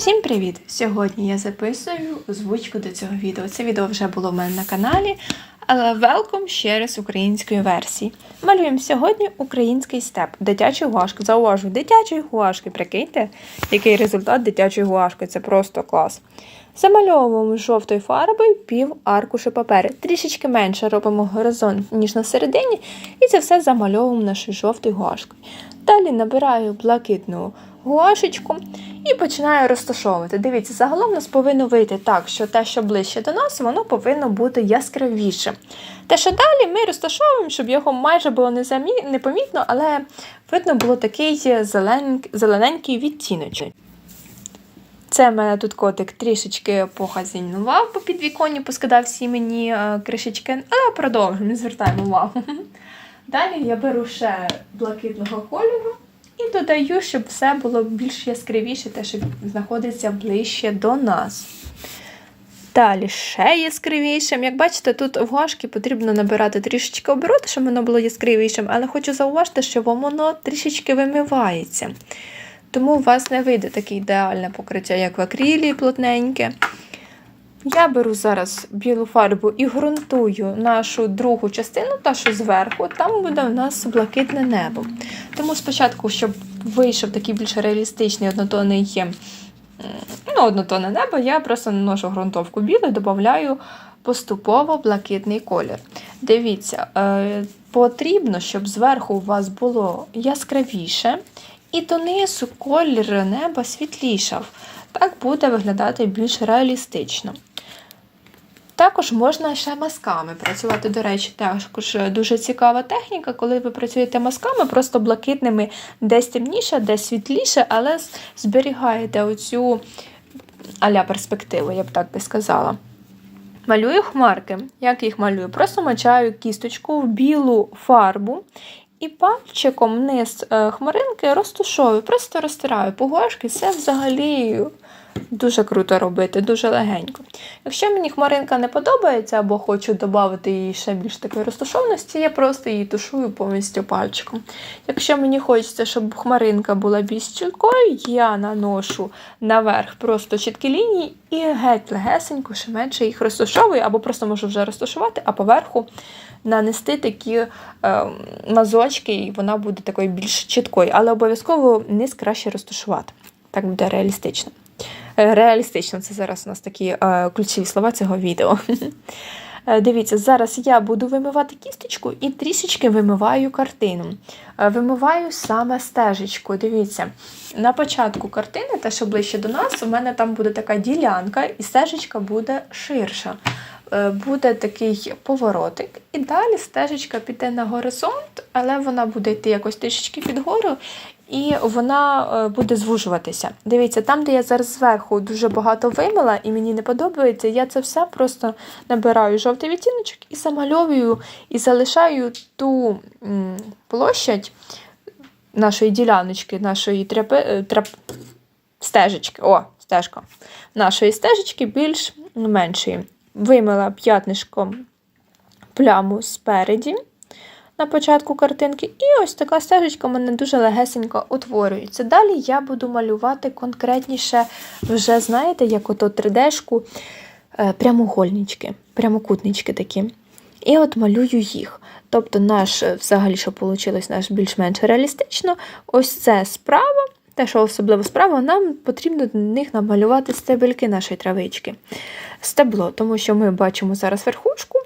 Всім привіт! Сьогодні я записую озвучку до цього відео. Це відео вже було в мене на каналі, але welcome ще раз української версії. Малюємо сьогодні український степ, дитячий гуашки. Зауважу, дитячої гуашки. Прикиньте, який результат дитячої гуашки. Це просто клас. Замальовуємо жовтою фарбою пів аркуша паперу. Трішечки менше робимо горизонт, ніж на середині, і це все замальовуємо нашою жовтою гуашкою. Далі набираю блакитну гуашечку і починаю розташовувати. Дивіться, загалом у нас повинно вийти так, що те, що ближче до нас, воно повинно бути яскравіше. Те, що далі, ми розташовуємо, щоб його майже було непомітно, але видно було такий зелен... зелененький відтіночок. Це в мене тут котик трішечки похазінував по підвіконні, поскидав всі мені е, кришечки, але продовжуємо, звертаємо увагу. Далі я беру ще блакитного кольору і додаю, щоб все було більш яскравіше, те, що знаходиться ближче до нас. Далі ще яскравішим. Як бачите, тут в потрібно набирати трішечки обороти, щоб воно було яскравішим, але хочу зауважити, що воно трішечки вимивається. Тому у вас не вийде таке ідеальне покриття, як в акрилі, плотненьке. Я беру зараз білу фарбу і ґрунтую нашу другу частину, та що зверху, там буде у нас блакитне небо. Тому спочатку, щоб вийшов такий більш реалістичний однотонний ну, однотонне небо, я просто наношу ґрунтовку білу і додаю поступово блакитний колір. Дивіться, е, потрібно, щоб зверху у вас було яскравіше, і донизу колір неба світлішав. Так буде виглядати більш реалістично. Також можна ще мазками працювати. До речі, також дуже цікава техніка, коли ви працюєте мазками, просто блакитними десь темніше, десь світліше, але зберігаєте оцю аля перспективу, я б так би сказала. Малюю хмарки. Як їх малюю? Просто мочаю кісточку в білу фарбу і пальчиком вниз е, хмаринки розтушовую, просто розтираю погошки, це взагалі дуже круто робити, дуже легенько. Якщо мені хмаринка не подобається або хочу додати їй ще більш такої розташованості, я просто її тушую повністю пальчиком. Якщо мені хочеться, щоб хмаринка була більш чіткою, я наношу наверх просто чіткі лінії і геть легесенько, ще менше їх розташовую, або просто можу вже розташувати, а поверху нанести такі е, мазочки, і вона буде такою більш чіткою. Але обов'язково низ краще розташувати. Так буде реалістично. Е, Реалістично, це зараз у нас такі е, ключові слова цього відео. Е, Дивіться, зараз я буду вимивати кісточку і трішечки вимиваю картину. Е, Вимиваю саме стежечку. Дивіться, на початку картини, те, що ближче до нас, у мене там буде така ділянка, і стежечка буде ширша. Е, Буде такий поворотик, і далі стежечка піде на горизонт, але вона буде йти якось трішечки під гору, і вона е, буде звужуватися. Дивіться, там, де я зараз зверху дуже багато вимила, і мені не подобається, я це все просто набираю жовтий відтіночок і замальовую, і залишаю ту площадь нашої діляночки, нашої тряпи, е, трап... стежечки. О, стежка. Нашої стежечки більш меншої. Вимила п'ятнишком пляму спереді на початку картинки, і ось така стежечка в мене дуже легесенько утворюється. Далі я буду малювати конкретніше, вже, знаєте, як ото 3D-шку е, прямоугольнички, прямокутнички такі. І от малюю їх. Тобто, наш, е, взагалі, що вийшло, наш більш-менш реалістично, ось це справа. Те, що особливо справа, нам потрібно до них намалювати стебельки нашої травички. Стебло, тому що ми бачимо зараз верхушку.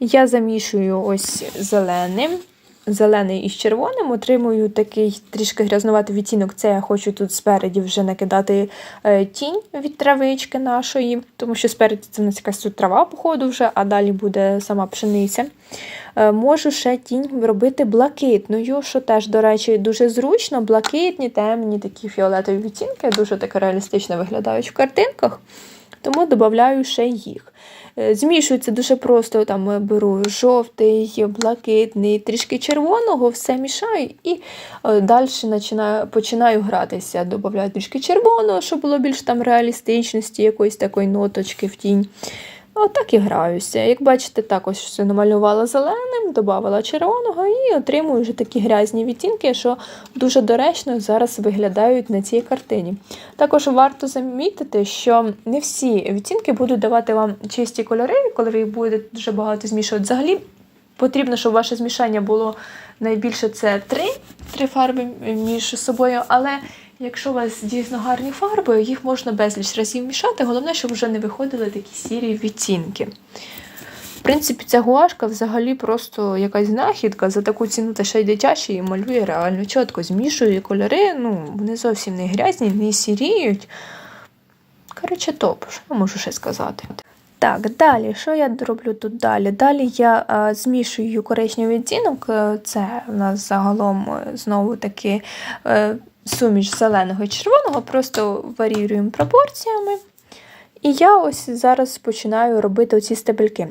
Я замішую ось зеленим, зелений із червоним, отримую такий трішки грязнуватий відтінок. Це я хочу тут спереді вже накидати е, тінь від травички нашої, тому що спереді це в нас якась тут трава, походу, вже, а далі буде сама пшениця. Е, Можу ще тінь робити блакитною, що теж, до речі, дуже зручно. Блакитні, темні, такі фіолетові відтінки, дуже так реалістично виглядають в картинках, тому додаю ще їх. Е, Змішується дуже просто, там я беру жовтий, блакитний, трішки червоного, все мішаю і е, далі починаю, починаю гратися. Додаю трішки червоного, щоб було більш там реалістичності, якоїсь такої ноточки в тінь. Отак і граюся. Як бачите, також все намалювала зеленим, додавала червоного і отримую вже такі грязні відтінки, що дуже доречно зараз виглядають на цій картині. Також варто замітити, що не всі відтінки будуть давати вам чисті кольори, коли ви їх будете дуже багато змішувати. Взагалі потрібно, щоб ваше змішання було найбільше це три, три фарби між собою, але якщо у вас дійсно гарні фарби, їх можна безліч разів мішати. Головне, щоб вже не виходили такі сірі відтінки. В принципі, ця гуашка взагалі просто якась знахідка за таку ціну та ще й дитяча і малює реально чітко, змішує кольори, ну, вони зовсім не грязні, не сіріють. Коротше, топ, що я можу ще сказати. Так, далі, що я роблю тут далі? Далі я а, змішую коричневий відтінок, е, це у нас загалом е, знову таки е, суміш зеленого і червоного, просто варіюємо пропорціями. І я ось зараз починаю робити оці стебельки.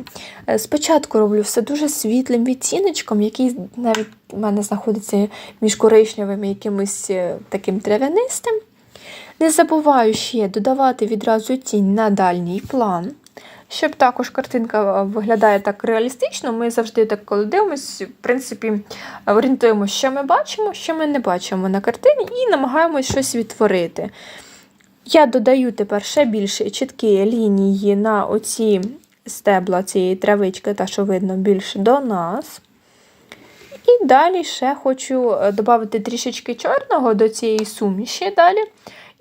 Е, Спочатку роблю все дуже світлим відтіночком, який навіть у мене знаходиться між коричневим і якимось е, таким трав'янистим. Не забуваю ще додавати відразу тінь на дальній план. Щоб також картинка е, виглядає так реалістично, ми завжди так, коли дивимося, в принципі, орієнтуємося, що ми бачимо, що ми не бачимо на картині, і намагаємось щось відтворити. Я додаю тепер ще більше чіткі лінії на оці стебла цієї травички, та що видно більше до нас. І далі ще хочу е, додати трішечки чорного до цієї суміші далі.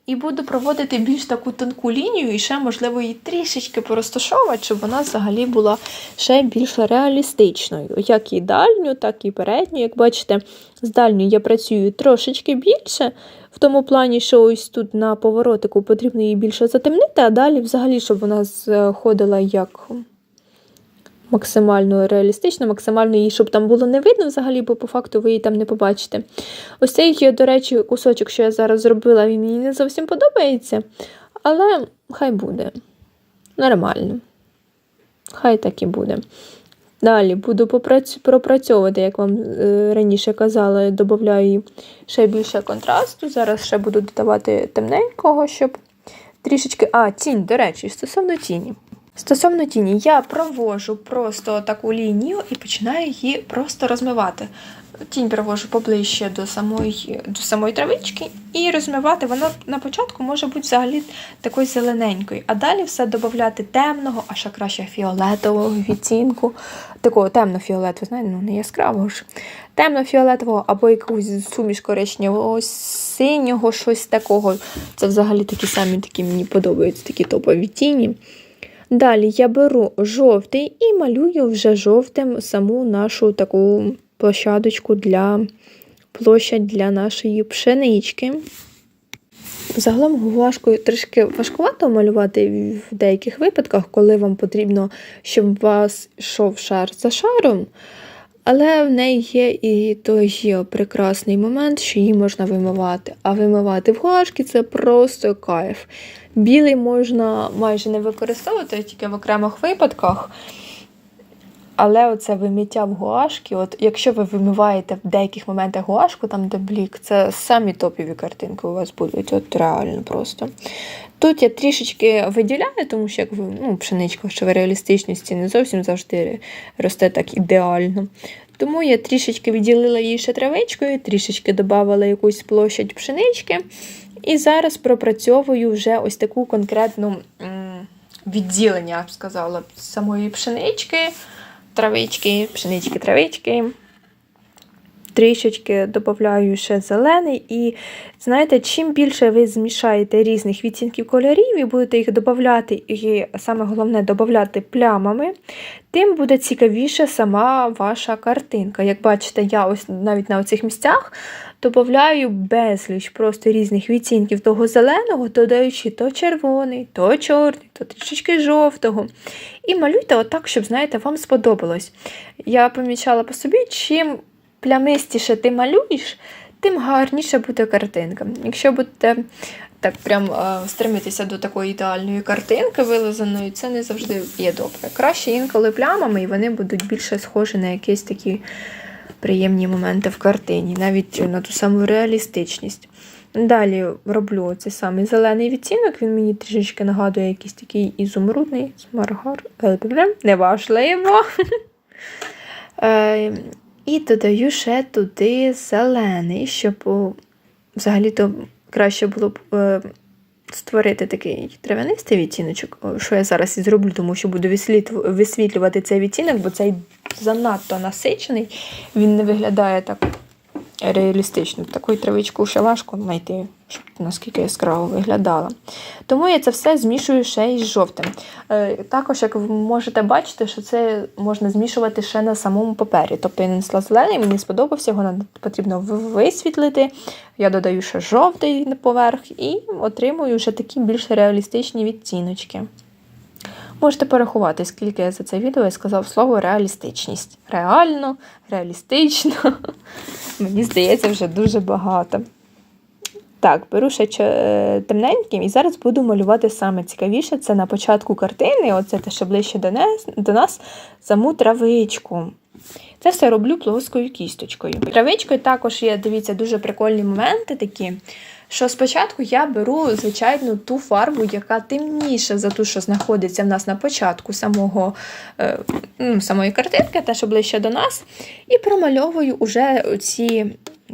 І буду проводити більш таку тонку лінію, і ще, можливо, її трішечки порозташовувати, щоб вона взагалі була ще більш реалістичною. Як і дальню, так і передню. Як бачите, з дальньою я працюю трошечки більше, в тому плані, що ось тут на поворотику потрібно її більше затемнити, а далі взагалі, щоб вона заходила як максимально реалістично, максимально її, щоб там було не видно взагалі, бо по факту ви її там не побачите. Ось цей, до речі, кусочок, що я зараз зробила, він мені не зовсім подобається, але хай буде. Нормально. Хай так і буде. Далі буду пропрацьовувати, як вам е, раніше казала, додаю ще більше контрасту. Зараз ще буду додавати темненького, щоб трішечки. А, тінь, до речі, стосовно тіні. Стосовно тіні, я провожу просто таку лінію і починаю її просто розмивати. Тінь провожу поближче до самої, до самої травички і розмивати. Вона на початку може бути взагалі такою зелененькою, а далі все додати темного, а ще краще фіолетового відтінку, такого темно-фіолетового, знаєте, ну не яскравого ж. Темно-фіолетового або якусь суміш коричневого, синього, щось такого. Це взагалі такі самі такі мені подобаються, такі топові тіні. Далі я беру жовтий і малюю вже жовтим саму нашу таку площадочку для площадь для нашої пшенички. Загалом гуашкою трішки важкувато малювати в деяких випадках, коли вам потрібно, щоб у вас йшов шар за шаром. Але в неї є і той прекрасний момент, що її можна вимивати. А вимивати в гуашки це просто кайф. Білий можна майже не використовувати тільки в окремих випадках. Але оце виміття в гуашки, от якщо ви вимиваєте в деяких моментах гуашку, там де блік, це самі топові картинки у вас будуть, от реально просто. Тут я трішечки виділяю, тому що як ви, ну, пшеничка, що в реалістичності не зовсім завжди росте так ідеально. Тому я трішечки відділила її ще травичкою, трішечки додавала якусь площадь пшенички. І зараз пропрацьовую вже ось таку конкретну відділення, я б сказала, самої пшенички, травички, пшенички, травички. Трішечки додаю ще зелений. І знаєте, чим більше ви змішаєте різних відтінків кольорів і будете їх додати, і саме головне додати плямами, тим буде цікавіше сама ваша картинка. Як бачите, я ось навіть на оцих місцях додаю безліч просто різних відтінків того зеленого, додаючи то червоний, то чорний, то трішечки жовтого. І малюйте отак, щоб, знаєте, вам сподобалось. Я помічала по собі, чим плямистіше ти малюєш, тим гарніше буде картинка. Якщо будете так прям е, стремитися до такої ідеальної картинки вилизаної, це не завжди є добре. Краще інколи плямами, і вони будуть більше схожі на якісь такі приємні моменти в картині, навіть на ту саму реалістичність. Далі роблю цей самий зелений відтінок, він мені трішечки нагадує якийсь такий ізумрудний смаргар. е, Неважливо. Е, І додаю ще туди зелений, щоб взагалі-то краще було б е, створити такий травянистий відтіночок, що я зараз і зроблю, тому що буду висвітлювати цей відтінок, бо цей занадто насичений, він не виглядає так реалістично. Таку травичку ще важко знайти, щоб наскільки яскраво виглядала. Тому я це все змішую ще із жовтим. Е, Також, як ви можете бачити, що це можна змішувати ще на самому папері. Тобто я нанесла зелений, мені сподобався, його потрібно висвітлити. Я додаю ще жовтий поверх і отримую вже такі більш реалістичні відтіночки. Можете порахувати, скільки я за це відео сказав слово реалістичність. Реально, реалістично. Мені здається, вже дуже багато. Так, беру ще е, темненьким і зараз буду малювати саме цікавіше. Це на початку картини, оце те, що ближче до нас, до нас саму травичку. Це все роблю плоскою кісточкою. Травичкою також є, дивіться, дуже прикольні моменти такі. Що спочатку я беру, звичайно, ту фарбу, яка темніша за ту, що знаходиться в нас на початку самого, е, ну, самої картинки, те, що ближче до нас, і промальовую уже ці,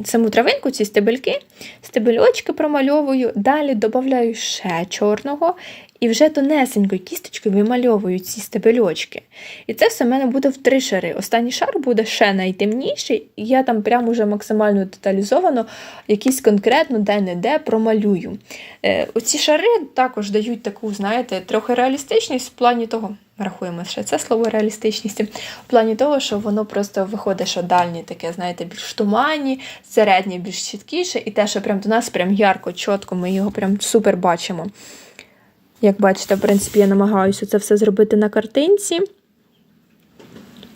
саму травинку, ці стебельки, стебельочки промальовую, далі додаю ще чорного. І вже тонесенькою кісточкою вимальовую ці стебельочки. І це все в мене буде в три шари. Останній шар буде ще найтемніший, і я там прямо вже максимально деталізовано якийсь конкретно де-не-де промалюю. Е, оці шари також дають таку, знаєте, трохи реалістичність в плані того. Рахуємо ще це слово реалістичність. В плані того, що воно просто виходить, що дальнє таке, знаєте, більш туманні, середнє більш чіткіше, і те, що прям до нас прям ярко, чітко, ми його прям супер бачимо. Як бачите, в принципі, я намагаюся це все зробити на картинці.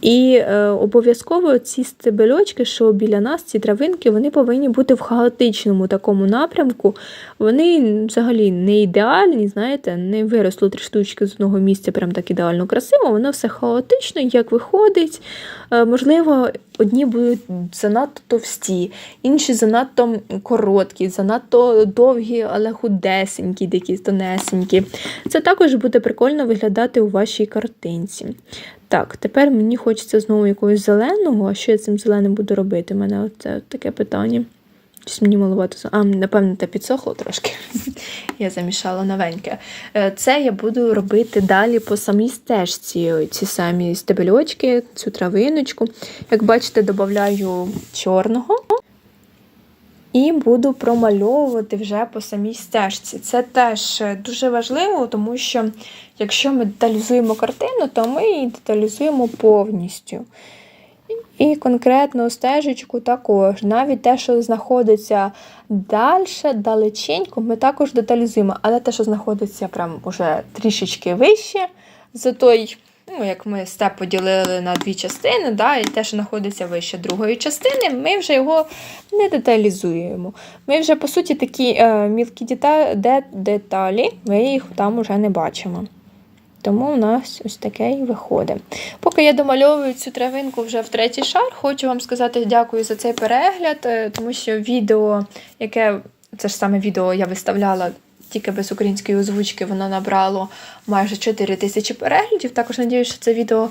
І е, обов'язково ці стебельочки, що біля нас, ці травинки, вони повинні бути в хаотичному такому напрямку. Вони взагалі не ідеальні, знаєте, не виросло три штучки з одного місця, прям так ідеально красиво. Воно все хаотично, як виходить. Е, можливо, одні будуть занадто товсті, інші занадто короткі, занадто довгі, але худесенькі, такі тонесенькі. Це також буде прикольно виглядати у вашій картинці. Так, тепер мені хочеться знову якогось зеленого. А що я цим зеленим буду робити? У мене оце таке питання. Щось мені маловато. А, напевно, те підсохло трошки. я замішала новеньке. Е, Це я буду робити далі по самій стежці. Ці самі стебельочки, цю травиночку. Як бачите, додаю чорного. І буду промальовувати вже по самій стежці. Це теж е, дуже важливо, тому що якщо ми деталізуємо картину, то ми її деталізуємо повністю. І конкретно стежечку також. Навіть те, що знаходиться далі, далеченько, ми також деталізуємо. Але те, що знаходиться прям уже трішечки вище, за той, ну, як ми степ поділили на дві частини, да, і те, що знаходиться вище другої частини, ми вже його не деталізуємо. Ми вже, по суті, такі е, мілкі деталі, ми їх там уже не бачимо. Тому у нас ось таке і виходить. Поки я домальовую цю травинку вже в третій шар, хочу вам сказати дякую за цей перегляд, е, тому що відео, яке це ж саме відео я виставляла тільки без української озвучки, воно набрало майже 4 тисячі переглядів. Також сподіваюся, що це відео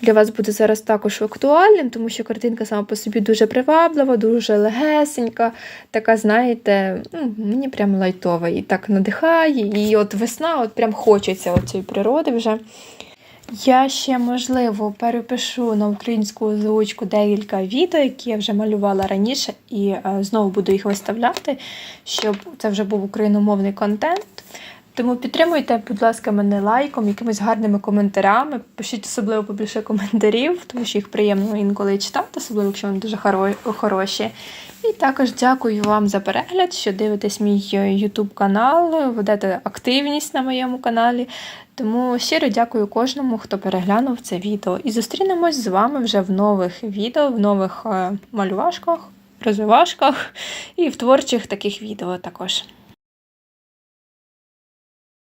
для вас буде зараз також актуальним, тому що картинка сама по собі дуже приваблива, дуже легесенька, така, знаєте, ну, мені прям лайтова і так надихає. І от весна, от прям хочеться цієї природи вже. Я ще, можливо, перепишу на українську озвучку декілька відео, які я вже малювала раніше, і е, знову буду їх виставляти, щоб це вже був україномовний контент. Тому підтримуйте, будь ласка, мене лайком, якимись гарними коментарями. Пишіть особливо побільше коментарів, тому що їх приємно інколи читати, особливо, якщо вони дуже хороші. І також дякую вам за перегляд, що дивитесь мій YouTube канал, ведете активність на моєму каналі. Тому щиро дякую кожному, хто переглянув це відео. І зустрінемось з вами вже в нових відео, в нових е, малювашках, розвивашках і в творчих таких відео також.